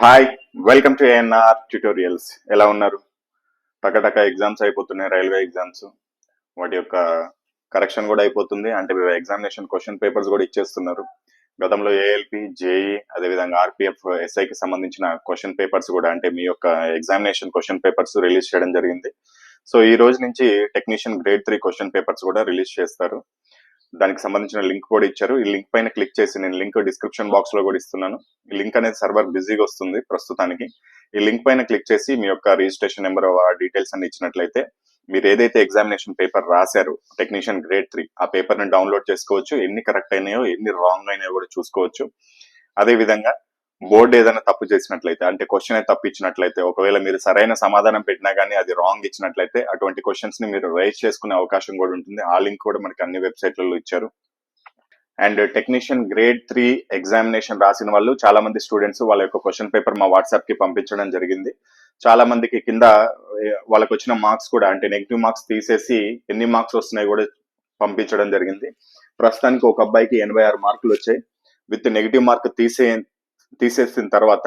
Hi welcome to ANR tutorials ఎలా ఉన్నారు? టకటక ఎగ్జామ్స్ అయిపోతున్నాయి రైల్వే ఎగ్జామ్స్ వాటి యొక్క కరెక్షన్ కూడా అయిపోతుంది. అంటే ఎగ్జామినేషన్ క్వశ్చన్ పేపర్స్ కూడా ఇచ్చేస్తున్నారు. గతంలో ఏఎల్పి జేఈ అదేవిధంగా ఆర్పిఎఫ్ ఎస్ఐకి సంబంధించిన క్వశ్చన్ పేపర్స్ కూడా అంటే మీ యొక్క ఎగ్జామినేషన్ క్వశ్చన్ పేపర్స్ రిలీజ్ చేయడం జరిగింది. సో ఈ రోజు నుంచి technician grade three question papers కూడా రిలీజ్ చేస్తారు. దానికి సంబంధించిన లింక్ కూడా ఇచ్చారు. ఈ లింక్ పైన క్లిక్ చేసి నేను లింక్ డిస్క్రిప్షన్ బాక్స్లో కూడా ఇస్తున్నాను. ఈ లింక్ అనేది సర్వర్ బిజీగా వస్తుంది ప్రస్తుతానికి. ఈ లింక్ పైన క్లిక్ చేసి మీ యొక్క రిజిస్ట్రేషన్ నెంబర్ ఆ డీటెయిల్స్ అన్ని ఇచ్చినట్లయితే మీరు ఏదైతే ఎగ్జామినేషన్ పేపర్ రాశారు టెక్నీషియన్ గ్రేడ్ త్రీ ఆ పేపర్ని డౌన్లోడ్ చేసుకోవచ్చు. ఎన్ని కరెక్ట్ అయినాయో ఎన్ని రాంగ్ అయినాయో కూడా చూసుకోవచ్చు. అదే విధంగా బోర్డు ఏదైనా తప్పు చేసినట్లయితే అంటే క్వశ్చన్ తప్పు ఇచ్చినట్లయితే ఒకవేళ మీరు సరైన సమాధానం పెట్టినా కానీ అది రాంగ్ ఇచ్చినట్లయితే అటువంటి క్వశ్చన్స్ని మీరు రైజ్ చేసుకునే అవకాశం కూడా ఉంటుంది. ఆ లింక్ కూడా మనకి అన్ని వెబ్సైట్లలో ఇచ్చారు. And technician grade three examination రాసిన వాళ్ళు చాలా మంది స్టూడెంట్స్ వాళ్ళ యొక్క క్వశ్చన్ పేపర్ మా వాట్సాప్కి పంపించడం జరిగింది. చాలా మందికి కింద వాళ్ళకి వచ్చిన మార్క్స్ కూడా అంటే నెగిటివ్ మార్క్స్ తీసేసి ఎన్ని మార్క్స్ వస్తున్నాయి కూడా పంపించడం జరిగింది. ప్రస్తుతానికి ఒక అబ్బాయికి ఎనభై ఆరు మార్కులు వచ్చాయి. విత్ నెగిటివ్ మార్క్ తీసే తీసేసిన తర్వాత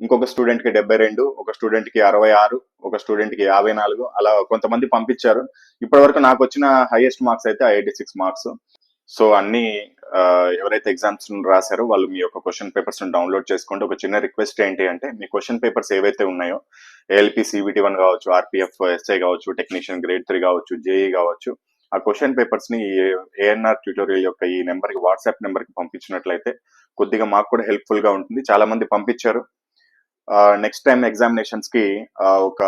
ఇంకొక స్టూడెంట్కి డెబ్బై రెండు ఒక స్టూడెంట్కి అరవై ఆరు ఒక స్టూడెంట్కి యాభై నాలుగు అలా కొంతమంది పంపించారు. ఇప్పటి వరకు నాకు వచ్చిన హైయెస్ట్ మార్క్స్ అయితే ఎయిటీ సిక్స్ మార్క్స్ సో అన్ని ఎవరైతే ఎగ్జామ్స్ రాశారో వాళ్ళు మీ యొక్క క్వశ్చన్ పేపర్స్ డౌన్లోడ్ చేసుకోండి. ఒక చిన్న రిక్వెస్ట్ ఏంటి అంటే మీ క్వశ్చన్ పేపర్స్ ఏవైతే ఉన్నాయో ఏఎల్పి సిబిటి వన్ కావచ్చు ఆర్పిఎఫ్ ఎస్ఐ కావచ్చు టెక్నీషియన్ గ్రేడ్ త్రీ కావచ్చు జేఈ కావచ్చు ఆ క్వశ్చన్ పేపర్స్ని ఏఎన్ఆర్ ట్యూటోరియల్ యొక్క ఈ నెంబర్కి వాట్సాప్ నెంబర్కి పంపించినట్లయితే కొద్దిగా మాకు కూడా హెల్ప్ఫుల్గా ఉంటుంది. చాలా మంది పంపించారు. నెక్స్ట్ టైం ఎగ్జామినేషన్స్కి ఒక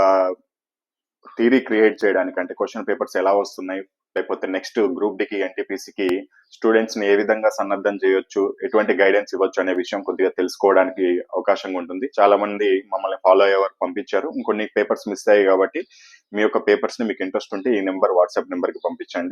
థీరీ క్రియేట్ చేయడానికి అంటే క్వశ్చన్ పేపర్స్ ఎలా వస్తున్నాయి లేకపోతే నెక్స్ట్ గ్రూప్ డికి ఎన్టీపీసీకి స్టూడెంట్స్ని ఏ విధంగా సన్నద్ధం చేయొచ్చు ఎటువంటి గైడెన్స్ ఇవ్వచ్చు అనే విషయం కొద్దిగా తెలుసుకోవడానికి అవకాశంగా ఉంటుంది. చాలా మంది మమ్మల్ని ఫాలో అయ్యే వారు పంపించారు. ఇంకొన్ని పేపర్స్ మిస్ అయ్యాయి కాబట్టి మీ యొక్క పేపర్స్ని మీకు ఇంట్రెస్ట్ ఉంటే ఈ నెంబర్ వాట్సాప్ నెంబర్కి పంపించండి.